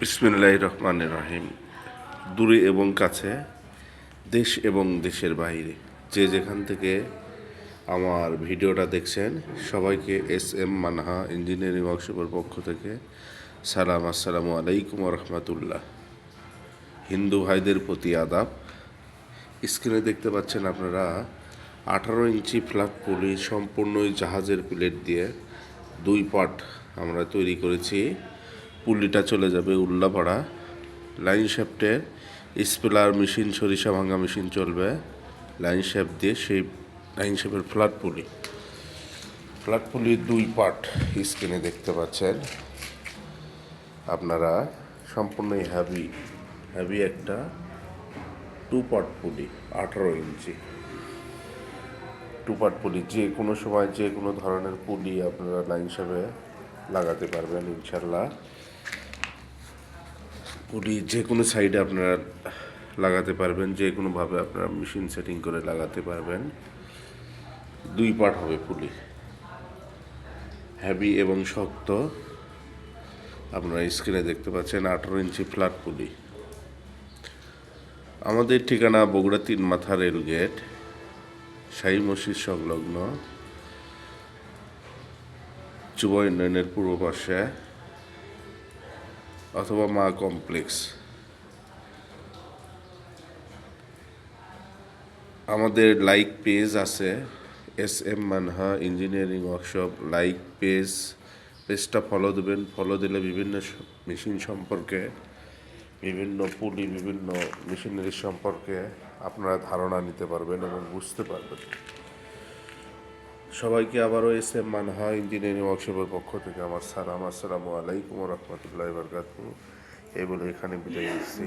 বিসমিল্লাহ রহমান রহিম দূরে এবং কাছে, দেশ এবং দেশের বাইরে যে যেখান থেকে আমার ভিডিওটা দেখছেন, সবাইকে এস এম মানহা ইঞ্জিনিয়ারিং ওয়ার্কশপের পক্ষ থেকে সালাম, আসসালামু আলাইকুম রহমতুল্লাহ হিন্দু ভাইদের প্রতি আদাব। স্ক্রিনে দেখতে পাচ্ছেন আপনারা আঠারো ইঞ্চি ফ্ল্যাট পুলি, সম্পূর্ণই জাহাজের প্লেট দিয়ে দুই পাট আমরা তৈরি করেছি। পুলিটা চলে যাবে উল্লাপাড়া। লাইন শ্যাফটের স্পেলার মেশিন, সরিষা ভাঙা মেশিন চলবে। লাইন শ্যাফট দিয়ে সেই লাইন শ্যাফের ফ্ল্যাট পুলি। ফ্ল্যাট পুলির দুই পার্ট স্ক্রিনে দেখতে পাচ্ছেন। আপনারা সম্পূর্ণই হ্যাভি হ্যাভি একটা টু পার্ট পুলি, আঠারো ইঞ্চি। টু পার্ট পুলি, যে কোনো সময় যে কোনো ধরনের পুলি আপনারা লাইন হিসাবে লাগাতে পারবেন ইনশাল্লাহ পুলি যে কোনো সাইডে আপনারা লাগাতে পারবেন, যে কোনোভাবে আপনারা মেশিন সেটিং করে লাগাতে পারবেন। দুই পার্ট হবে পুলি। হ্যাভি এবং শক্ত। আপনারা স্ক্রিনে দেখতে পাচ্ছেন আঠারো ইঞ্চি ফ্ল্যাট পুলি। আমাদের ঠিকানা বগুড়া তিন মাথা রেলগেট শাহী মসজিদ সংলগ্ন, যুব উন্নয়নের পূর্ব পাশে। অথবা মা কমপ্লেক্স আমাদের লাইক পেজ আছে S M Manha engineering workshop like page পেজটা ফলো দেবেন। ফলো দিলে বিভিন্ন মেশিন সম্পর্কে, বিভিন্ন পুলি বিভিন্ন মেশিনারি সম্পর্কে আপনারা ধারণা নিতে পারবেন এবং বুঝতে পারবেন। সবাইকে আবারও এস এম মানহা ইঞ্জিনিয়ারিং ওয়ার্কশপের পক্ষ থেকে আমার সালাম, আসসালামু আলাইকুম রহমতুল্লাহ বরকাত এই বলে এখানে বিদায় দিচ্ছি